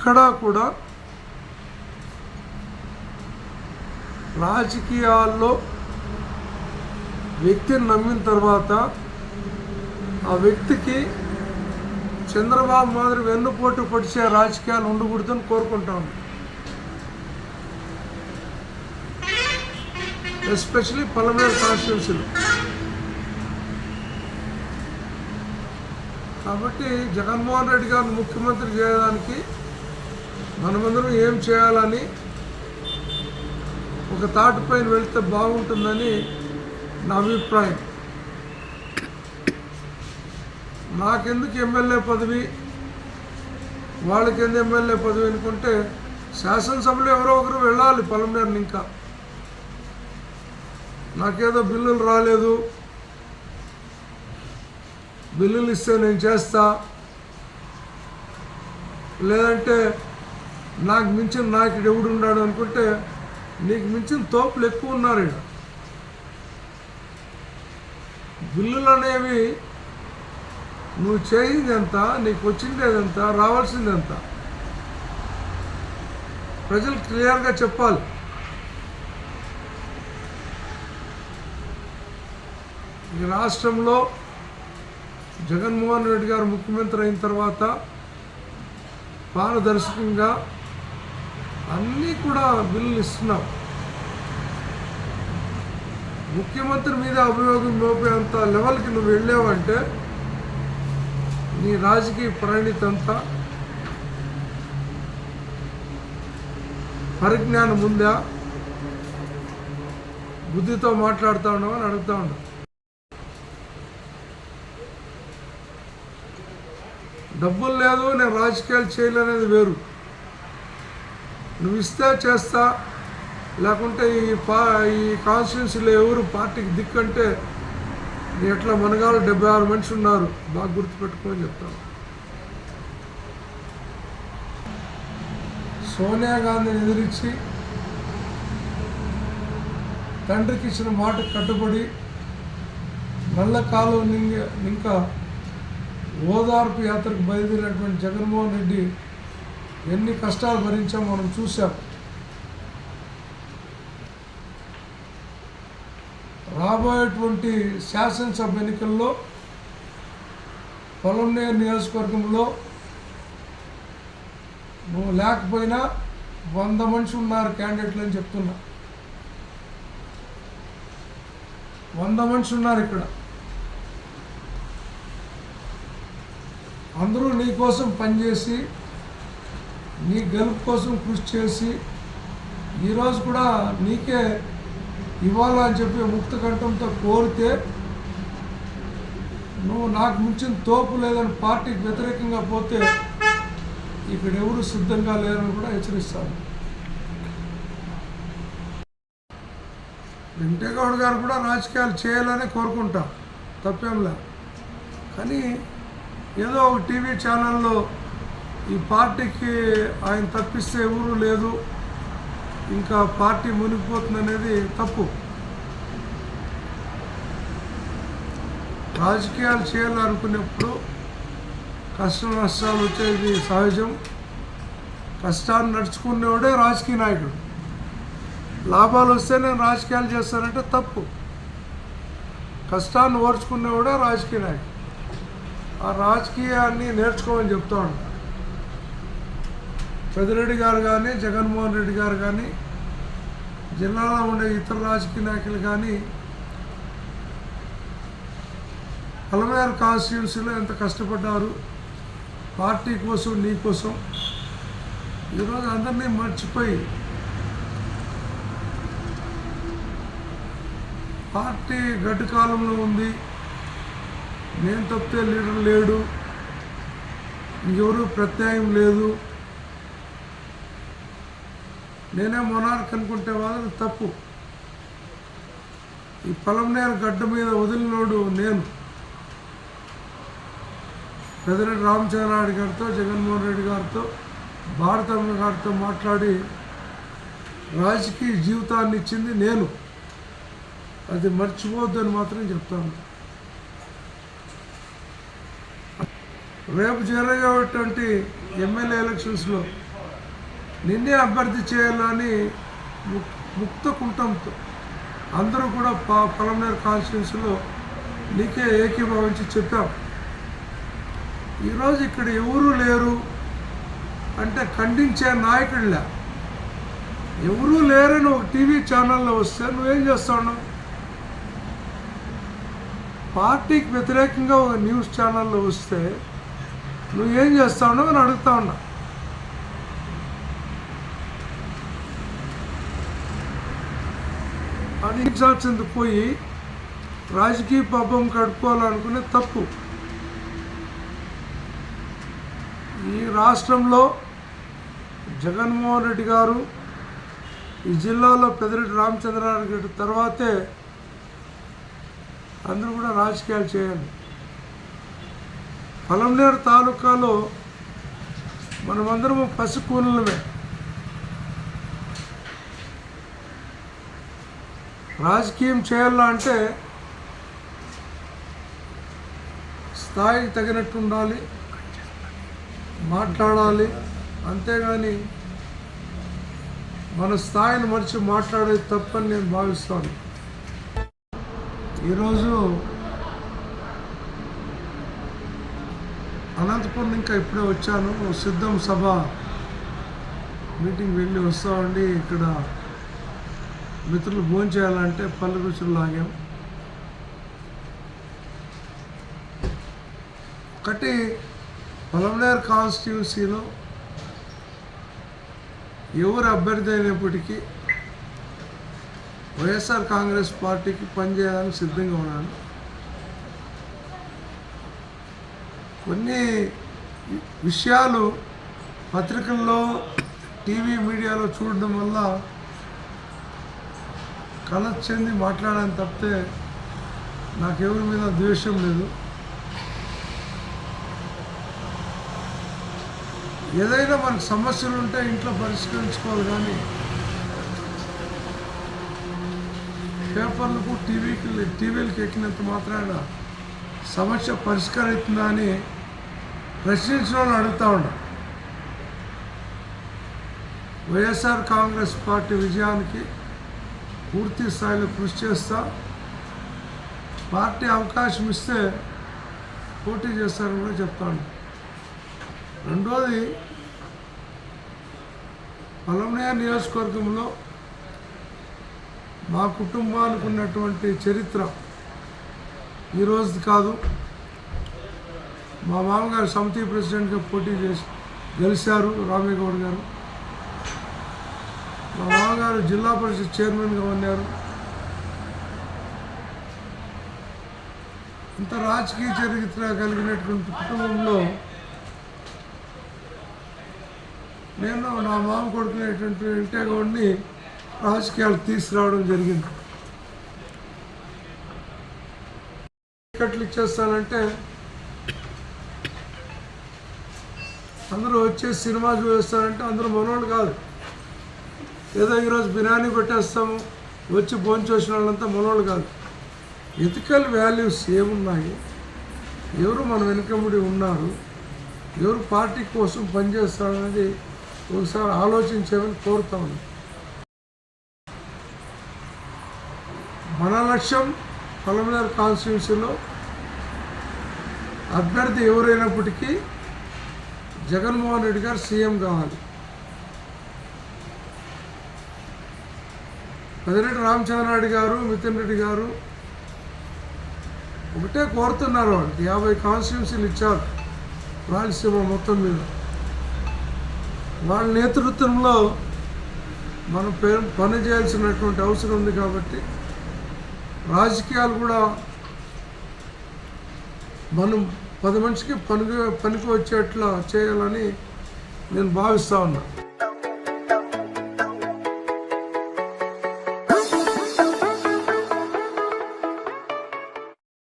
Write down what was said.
ఎక్కడా కూడా రాజకీయాల్లో వ్యక్తిని నమ్మిన తర్వాత ఆ వ్యక్తికి చంద్రబాబు మాదిరి వెన్నుపోటు పొడిచే రాజకీయాలు ఉండకూడదని కోరుకుంటాను ఎస్పెషలీ పలమేరు కాన్స్టిట్యున్సీలో. కాబట్టి జగన్మోహన్ రెడ్డి గారిని ముఖ్యమంత్రి చేయడానికి మనమందరం ఏం చేయాలని ఒక థాట్ పైన వెళ్తే బాగుంటుందని నా అభిప్రాయం. నాకెందుకు ఎమ్మెల్యే పదవి? వాళ్ళకి ఎందుకు ఎమ్మెల్యే పదవి అనుకుంటే శాసనసభలో ఎవరో ఒకరు వెళ్ళాలి పొలంనేరుని ఇంకా. నాకేదో బిల్లులు రాలేదు. బిల్లులు ఇస్తే నేను చేస్తా. లేదంటే నాకు మించిన నాయకుడు ఎవడు ఉన్నాడు అనుకుంటే నీకు మించిన తోపులు ఎక్కువ ఉన్నారు ఈడ. బిల్లులు అనేవి నువ్వు చేయింది ఎంత నీకు వచ్చింది ఎంత రావాల్సింది ఎంత? ప్రజలు క్లియర్గా చెప్పాలి. ఈ రాష్ట్రంలో జగన్మోహన్ రెడ్డి గారు ముఖ్యమంత్రి అయిన తర్వాత పారదర్శకంగా అన్నీ కూడా బిల్లులు ఇస్తున్నాం. ముఖ్యమంత్రి మీద అభియోగం మోపేంత లెవెల్కి నువ్వు వెళ్ళావంటే నీ రాజకీయ పరిణితి అంతా పరిజ్ఞానం ఉందా? బుద్ధితో మాట్లాడుతూ ఉన్నావు అని అడుగుతా ఉన్నావు డబ్బులు లేదు నేను రాజకీయాలు చేయలేనేది వేరు. నువ్వు ఇస్తే చేస్తా. లేకుంటే ఈ పా ఈ కాన్స్టిట్యున్సీలో ఎవరు పార్టీకి దిక్కంటే ఎట్లా మనగాలు డెబ్బై ఆరు మనిషి ఉన్నారు బాగా గుర్తుపెట్టుకోమని చెప్తాను. సోనియా గాంధీని ఎదిరించి తండ్రికి ఇచ్చిన మాట కట్టుబడి నల్ల కాలువ నింగ ఇంకా ఓదార్పు యాత్రకు బయలుదేరినటువంటి జగన్మోహన్ రెడ్డి ఎన్ని కష్టాలు భరించాం మనం చూసాం రాబోయేటువంటి శాసనసభ ఎన్నికల్లో పొలంనేరు నియోజకవర్గంలో నువ్వు లేకపోయినా వంద మనిషి ఉన్నారు క్యాండిడేట్లు అని చెప్తున్నా. వంద మనిషి ఉన్నారు ఇక్కడ. అందరూ నీకోసం పనిచేసి నీ గెలుపు కోసం కృషి చేసి ఈరోజు కూడా నీకే ఇవ్వాలని చెప్పి ముక్త కంఠంతో కోరితే నువ్వు నాకు మించిన తోపు లేదని పార్టీకి వ్యతిరేకంగా పోతే ఇక్కడ ఎవరు సిద్ధంగా లేరని కూడా హెచ్చరిస్తాను. వెంకటేగౌడ్ గారు కూడా రాజకీయాలు చేయాలని కోరుకుంటా తప్పేంలా కానీ ఏదో ఒక టీవీ ఛానల్లో ఈ పార్టీకి ఆయన తప్పిస్తే ఎవరు లేదు ఇంకా పార్టీ మునిగిపోతుంది అనేది తప్పు. రాజకీయాలు చేయాలనుకునేప్పుడు కష్ట నష్టాలు వచ్చేది సహజం. కష్టాన్ని నడుచుకునేవాడే రాజకీయ నాయకుడు. లాభాలు వస్తే నేను రాజకీయాలు చేస్తానంటే తప్పు. కష్టాన్ని ఓర్చుకునేవాడే రాజకీయ నాయకుడు. ఆ రాజకీయాన్ని నేర్చుకోమని చెప్తా ఉంటాను పెద్దిరెడ్డి గారు కానీ జగన్మోహన్ రెడ్డి గారు కానీ జిల్లాలో ఉండే ఇతర రాజకీయ నాయకులు కానీ పలమేరు కాన్స్టిట్యున్సీలో ఎంత కష్టపడ్డారు పార్టీ కోసం నీ కోసం ఈరోజు అందరినీ మర్చిపోయి పార్టీ గడ్డు కాలంలో ఉంది నేను తప్పితే లీడర్ లేడు ఇంకెవరు ప్రత్యాయం లేదు నేనే మొనార్క్ అనుకుంటే వాళ్ళు తప్పు. ఈ పొలంనేరు గడ్డ మీద వదిలినోడు నేను. పెద్దిరెడ్డి రామచంద్రారెడ్డి గారితో జగన్మోహన్ రెడ్డి గారితో భారతమ్మ గారితో మాట్లాడి రాజకీయ జీవితాన్ని ఇచ్చింది నేను. అది మర్చిపోవద్దని మాత్రం చెప్తాను. రేపు జరగేటువంటి ఎమ్మెల్యే ఎలక్షన్స్లో నిన్నే అభ్యర్థి చేయాలని ముక్- ముక్త కుంఠంతో అందరూ కూడా పా పొలంనేరు కాన్స్టిట్యున్సీలో నీకే ఏకీభావించి చెప్పాం. ఈరోజు ఇక్కడ ఎవరు లేరు అంటే ఖండించే నాయకుడులే. ఎవరూ లేరని ఒక టీవీ ఛానల్లో వస్తే నువ్వేం చేస్తావు పార్టీకి వ్యతిరేకంగా ఒక న్యూస్ ఛానల్లో వస్తే నువ్వేం చేస్తావు అని అడుగుతా ఉన్నా. అది పోయి రాజకీయ పబ్బం కడుక్కోవాలనుకునే తప్పు. ఈ రాష్ట్రంలో జగన్మోహన్ రెడ్డి గారు ఈ జిల్లాలో పెదిరెడ్డి రామచంద్రారెడ్డి గారి తర్వాతే అందరూ కూడా రాజకీయాలు చేయాలి. పొలంనేరు తాలూకాలో మనమందరము పసికూనలమే. రాజకీయం చేయాలా అంటే స్థాయికి తగినట్టు ఉండాలి మాట్లాడాలి. అంతేగాని మన స్థాయిని మరిచి మాట్లాడేది తప్పని నేను భావిస్తాను. ఈరోజు అనంతపురం ఇంకా ఇప్పుడే వచ్చాను. సిద్ధం సభ మీటింగ్ వెళ్ళి వస్తామండి. ఇక్కడ మిత్రులు భోజనం చేయాలంటే పల్లె రుచులు లాగాం. ఒకటి పొలంనేర్ కాన్స్టిట్యూన్సీలో ఎవరు అభ్యర్థి అయినప్పటికీ వైఎస్ఆర్ కాంగ్రెస్ పార్టీకి పనిచేయాలని సిద్ధంగా ఉన్నాను. కొన్ని విషయాలు పత్రికల్లో టీవీ మీడియాలో చూడడం వల్ల కలత చెంది మాట్లాడాను తప్పితే నాకెవరి మీద ద్వేషం లేదు. ఏదైనా మనకు సమస్యలు ఉంటే ఇంట్లో పరిష్కరించుకోవాలి కానీ పేపర్లకు టీవీకి టీవీలకు ఎక్కినంత మాత్రాన సమస్య పరిష్కరిస్తుందా అని ప్రశ్నించిన వాళ్ళు అడుగుతా ఉన్నా వైఎస్ఆర్ కాంగ్రెస్ పార్టీ విజయానికి పూర్తి స్థాయిలో కృషి చేస్తా. పార్టీ అవకాశం ఇస్తే పోటీ చేస్తారని కూడా చెప్తాను. రెండోది పలమనేరు నియోజకవర్గంలో మా కుటుంబానికి ఉన్నటువంటి చరిత్ర ఈరోజు కాదు. మా మామగారు సమితి ప్రెసిడెంట్గా పోటీ చేసి గెలిచారు రామేగౌడ్ గారు. మా మామగారు జిల్లా పరిషత్ చైర్మన్గా ఉన్నారు. ఇంత రాజకీయ చరిత్ర కలిగినటువంటి కుటుంబంలో నేను నా మామ కొడుకునేటువంటి వెంకటగౌడ్ని రాజకీయాలకు తీసుకురావడం జరిగింది. టికెట్లు ఇచ్చేస్తానంటే అందరూ వచ్చేసి సినిమా చూస్తారంటే అందరూ మనోళ్ళు కాదు. ఏదో ఈరోజు బిర్యానీ పెట్టేస్తాము వచ్చి భోంచేసిన వాళ్ళంతా మనోళ్ళు కాదు. ఎథికల్ వాల్యూస్ ఏమున్నాయి? ఎవరు మన వెనుకబడి ఉన్నారు? ఎవరు పార్టీ కోసం పనిచేస్తారనేది ఒకసారి ఆలోచించేమని కోరుతా ఉన్నాను మన లక్ష్యం పొలమనేరు కాన్స్టిట్యున్సీలో అభ్యర్థి ఎవరైనప్పటికీ జగన్మోహన్ రెడ్డి గారు సీఎం కావాలి. పెదిరెడ్డి రామచంద్రారెడ్డి గారు మితిన్ రెడ్డి గారు ఒకటే కోరుతున్నారు వాళ్ళకి యాభై కాన్స్టిట్యున్సీలు ఇచ్చారు రాయలసీమ మొత్తం మీద. వాళ్ళ నేతృత్వంలో మనం పే- పని చేయాల్సినటువంటి అవసరం ఉంది కాబట్టి రాజకీయాలు కూడా మనం పది మనిషికి పనికి పనికి వచ్చేట్లా చేయాలని నేను భావిస్తా ఉన్నాను